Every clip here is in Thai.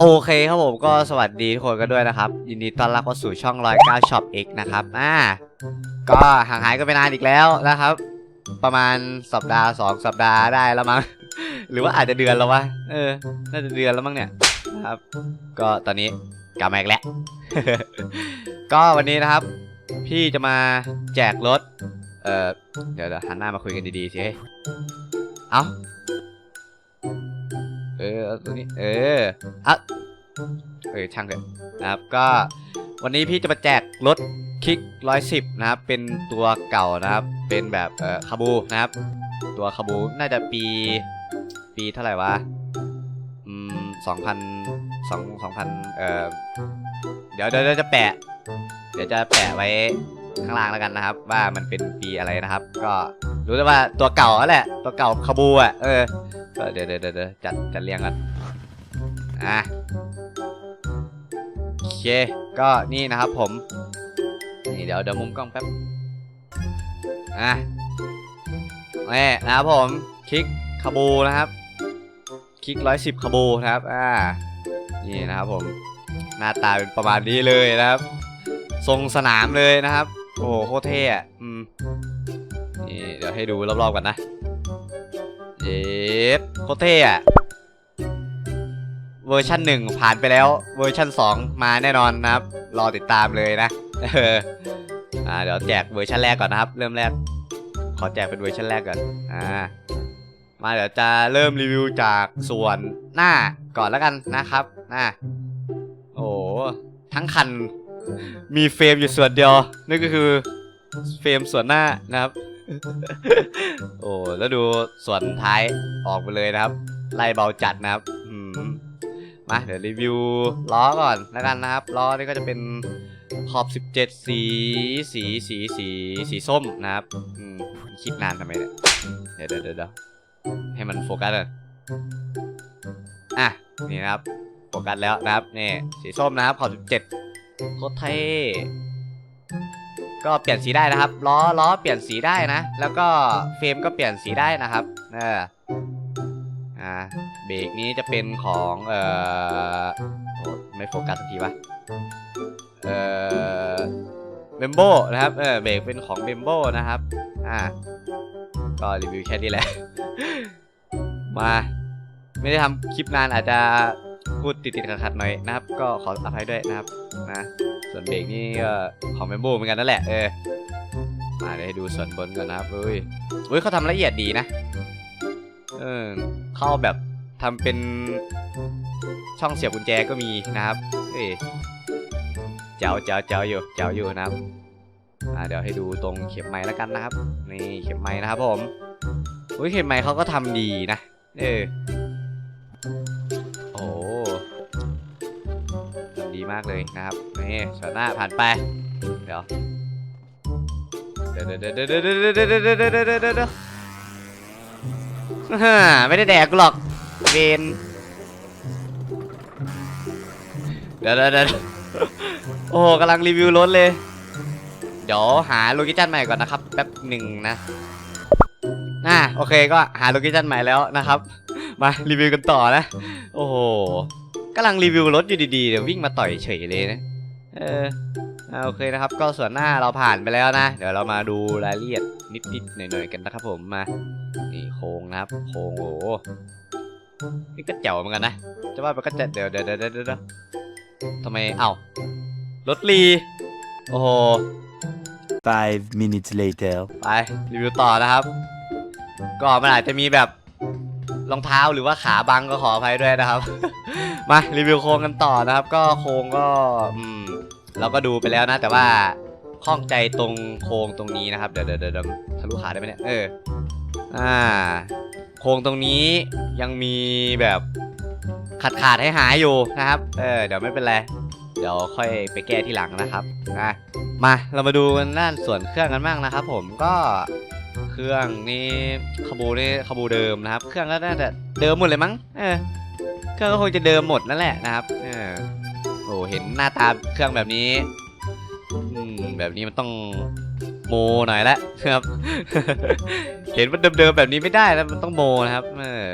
โอเคครับผมก็สวัสดีทุกคนกันด้วยนะครับ ยินดีต้อนรับเข้าสู่ช่องร้อยเก้าช็อป X นะครับอ่าก็ห่างหายกันไปนานอีกแล้วนะครับ ประมาณสัปดาห์สองสัปดาห์ได้แล้วมั้ง หรือว่าอาจจะเดือนแล้ววะเออ น่าจะเดือนแล้วมั้งเนี่ยครับ ก็ตอนนี้กลับมาอีกแล้ว ก็วันนี้นะครับ พี่จะมาแจกรถ เออเดี๋ยวเดี๋ยวหันหน้ามาคุยกันดีๆสิเฮ้ยเอาเออเอา ตัวนี้ เอออะเออช่างเถอะนะครับก็วันนี้พี่จะมาแจกรถคิกร้อยสิบนะครับ เป็นตัวเก่านะครับ เป็นแบบเอ่อคาบูนะครับ ตัวคาบูน่าจะปี ปีเท่าไหร่วะอืมสองพันสองสองพันเอ่อเดี๋ยวเดี๋ยวเดี๋ยวจะแปะ เดี๋ยวจะแปะไว้ข้างล่างแล้วกันนะครับ ว่ามันเป็นปีอะไรนะครับ ก็ รู้แต่ว่าตัวเก่าแล้วแหละ ตัวเก่าคาบูอะ เออ เดี๋ยวเดี๋ยวเดี๋ยวจัดจัดเรียงกันอะโอเค ก็นี่นะครับผม นี่เดี๋ยวเดี๋ยวมุมกล้องแป๊บ อะนี่นะครับผม คลิกคาบูนะครับ คลิกร้อยสิบคาบูนะครับ อ่า นี่นะครับผม หน้าตาเป็นประมาณนี้เลยนะครับ ทรงสนามเลยนะครับ โอ้โหโคตรเท่อะอืม นี่เดี๋ยวให้ดูรอบๆกันนะเย็ดโคตรเท่อะเวอร์ชันหนึ่งผ่านไปแล้วเวอร์ชันสองมาแน่นอนนะครับ รอติดตามเลยนะเอออ่าเดี๋ยวแจกเวอร์ชันแรกก่อนนะครับ เริ่มแรก ขอแจกเป็นเวอร์ชันแรกก่อนอ่ามาเดี๋ยวจะเริ่มรีวิวจากส่วนหน้าก่อนแล้วกันนะครับอ่าโอ้ทั้งคันมีเฟรมอยู่ส่วนเดียวนั่นก็คือเฟรมส่วนหน้านะครับ โอ้แล้วดูส่วนท้ายออกไปเลยนะครับ ไล่เบาจัดนะครับอืมมาเดี๋ยวรีวิวล้อก่อนแล้วกันนะครับล้อนี่ก็จะเป็นขอบ 17 สีสีสีสีสีส้มนะครับอืมคิดนานทำไมเนี่ยเดี๋ยวเดี๋ยวเดี๋ยวให้มันโฟกัสก่อนอะนี่นะครับโฟกัสแล้วนะครับนี่สีส้มนะครับขอบ 17โคตรเท่ ก็เปลี่ยนสีได้นะครับ ล้อล้อเปลี่ยนสีได้นะ แล้วก็เฟรมก็เปลี่ยนสีได้นะครับเอออ่าเบรกนี้จะเป็นของเอ่อโอ้ไม่โฟกัสสักทีวะเอ่อเบมโบนะครับเออเบรกเป็นของเบมโบนะครับอ่าก็รีวิวแค่นี้แหละ มา ไม่ได้ทำคลิปนานอาจจะ พูดติดติดขัดๆหน่อยนะครับ ก็ขออภัยด้วยนะครับนะส่วนเบรกนี่ก็ของเมมโบเหมือนกันนั่นแหละเออมาเดี๋ยวให้ดูส่วนบนก่อนนะครับเฮ้ยเฮ้ยเขาทำละเอียดดีนะเออเข้าแบบทำเป็นช่องเสียบกุญแจก็มีนะครับเอ้ยเจ้าเจ้าเจ้าอยู่เจ้าอยู่นะครับอ่าเดี๋ยวให้ดูตรงเข็มไม้แล้วกันนะครับนี่เข็มไม้นะครับผมเฮ้ยเข็มไม้เขาก็ทำดีนะ เออ มากเลยนะครับนี่ส่วนหน้าผ่านไป เดี๋ยวเดี๋ยวเดี๋ยวเดี๋ยวเดี๋ยวเดี๋ยวเดี๋ยวเดี๋ยวเดี๋ยวเดี๋ยวเดี๋ยวเดี๋ยวเดี๋ยวฮ่าไม่ได้แดกกูหรอกเวนเดี๋ยวเดี๋ยวโอ้โหกำลังรีวิวรถเลย เดี๋ยวหาโลเคชั่นใหม่ก่อนนะครับแป๊บหนึ่งนะอ่าโอเคก็หาโลเคชั่นใหม่แล้วนะครับ มารีวิวกันต่อนะ โอ้โห กำลังรีวิวรถอยู่ดีๆเดี๋ยววิ่งมาต่อยเฉยเลยนะ เอออ่าโอเคนะครับ ก็ส่วนหน้าเราผ่านไปแล้วนะ เดี๋ยวเรามาดูรายละเอียดนิดๆหน่อยๆกันนะครับผมมา นี่โค้งนะครับ โค้งโอ้โหนี่ก็เจ๋วเหมือนกันนะ จะว่ามันก็จะเดี๋ยวเดี๋ยวเดี๋ยวเดี๋ยวเดี๋ยวทำไม เอ้ารถรีโอ้โห Five minutes later. ไปรีวิวต่อนะครับ ก็มันอาจจะมีแบบรองเท้าหรือว่าขาบังก็ขออภัยด้วยนะครับ มารีวิวโครงกันต่อนะครับ ก็โครงก็อืมเราก็ดูไปแล้วนะ แต่ว่าข้องใจตรงโครงตรงนี้นะครับ เดี๋ยวเดี๋ยวเดี๋ยวทะลุขาได้ไหมเนี่ยเอออ่า โครงตรงนี้ยังมีแบบขาดขาดให้หายอยู่นะครับ เออเดี๋ยวไม่เป็นไร เดี๋ยวค่อยไปแก้ที่หลังนะครับอะมาเรามาดูกันด้านส่วนเครื่องกันบ้างนะครับ ผมก็เครื่องนี่ขบูนี่ขบูเดิมนะครับ เครื่องก็น่าจะเดิมหมดเลยมั้ง เออ เครื่องก็คงจะเดิมหมดนั่นแหละนะครับ เออโอ้เห็นหน้าตาเครื่องแบบนี้อืมแบบนี้มันต้องโมหน่อยละครับ เห็นมันเดิมๆแบบนี้ไม่ได้แล้วมันต้องโมนะครับ เออ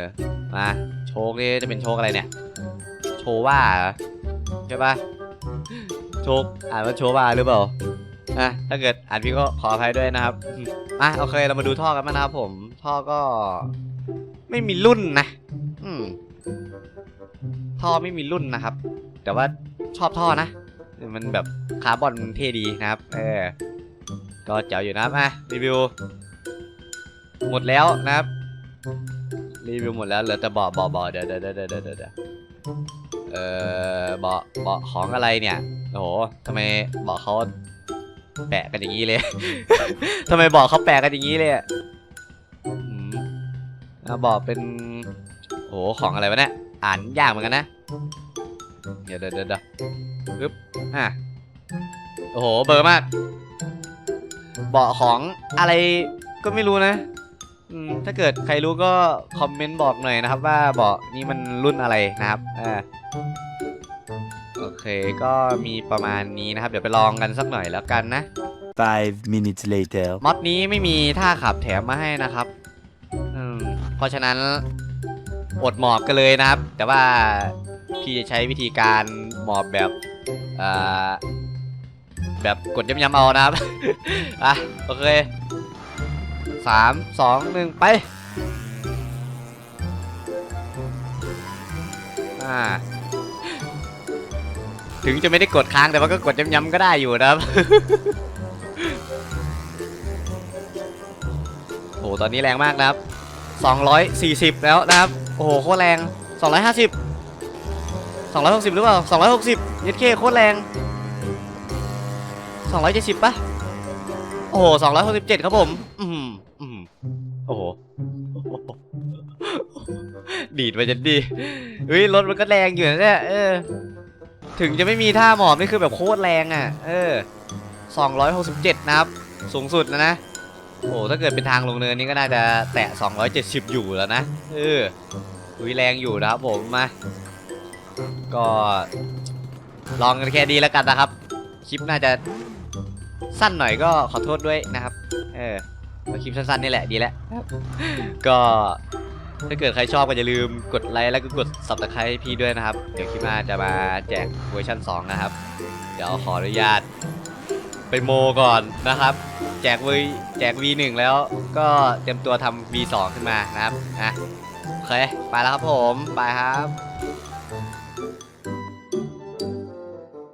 มาโชคนี่จะเป็นโชคอะไรเนี่ย โชว่าใช่ปะโชกอ่านว่าโชว่าหรือเปล่าอะถ้าเกิดอ่านพี่ก็ขออภัยด้วยนะครับอืมอะโอเคเรามาดูท่อกันบ้างนะครับผม ท่อก็ไม่มีรุ่นนะ อืม ท่อไม่มีรุ่นนะครับ แต่ว่าชอบท่อนะ มันแบบคาร์บอนมันเท่ดีนะครับ เออ ก็เจ๋วอยู่นะครับอะรีวิว หมดแล้วนะครับ รีวิวหมดแล้วเหลือแต่เบาะเบาะเบาะเดี๋ยวเดี๋ยวเดี๋ยวเดี๋ยวเดี๋ยวเดเออเบาะเบาะของอะไรเนี่ย โอ้โหทำไมเบาะเขาแปะกันอย่างนี้เลย ทำไมเบาะเขาแปะกันอย่างนี้เลยอะเบาะเป็นโอ้โหของอะไรวะเนี่ย อ่านยากเหมือนกันนะเดี๋ยวเดี๋ยวเดี๋ยวเดี๋ยวปึ๊บอะโอ้โห เบอร์มาก เบาะของอะไรก็ไม่รู้นะอืมถ้าเกิดใครรู้ก็คอมเมนต์บอกหน่อยนะครับ ว่าเบาะนี้มันรุ่นอะไรนะครับอ่าโอเคก็มีประมาณนี้นะครับ เดี๋ยวไปลองกันสักหน่อยแล้วกันนะ Five minutes later. มอดนี้ไม่มีท่าขับแถมมาให้นะครับอืมเพราะฉะนั้น อดหมอบกันเลยนะครับ แต่ว่าพี่จะใช้วิธีการหมอบแบบแบบกดย้ำๆเอานะครับ อะโอเคสามสองหนึ่งไป อ่า ถึงจะไม่ได้กดค้างแต่ว่าก็กดย้ำๆก็ได้อยู่นะครับ โอ้ตอนนี้แรงมากนะครับ 240 แล้วนะครับ โอ้โหโคตรแรง 250 260 หรือเปล่า 260ยัดเคโคตรแรง 270ปะโอ้โห 267 ครับผม อืมอืมโอ้โห ดีดไปจะดีเฮ้ยรถมันก็แรงอยู่นะเนี่ยเออ ถึงจะไม่มีท่าหมอบนี่คือแบบโคตรแรงอะ เออ 267 นะครับ สูงสุดแล้วนะ โอ้ถ้าเกิดเป็นทางลงเนินนี่ก็น่าจะแตะ 270 อยู่แล้วนะเออดุยแรงอยู่นะครับผมมา ก็ลองกันแค่ดีแล้วกันนะครับ คลิปน่าจะสั้นหน่อยก็ขอโทษด้วยนะครับ เออคลิปสั้นๆนี่แหละดีแล้วก็ถ้าเกิดใครชอบก็อย่าลืมกดไลค์แล้วก็กด subscribe ให้พี่ด้วยนะครับ เดี๋ยวคลิปหน้าจะมาแจกเวอร์ชัน2 นะครับ เดี๋ยวขออนุญาตไปโมก่อนนะครับ แจก V แจก V1 แล้วก็เตรียมตัวทำ V2 ขึ้นมานะครับนะโอเคไปแล้วครับผม ไปครับ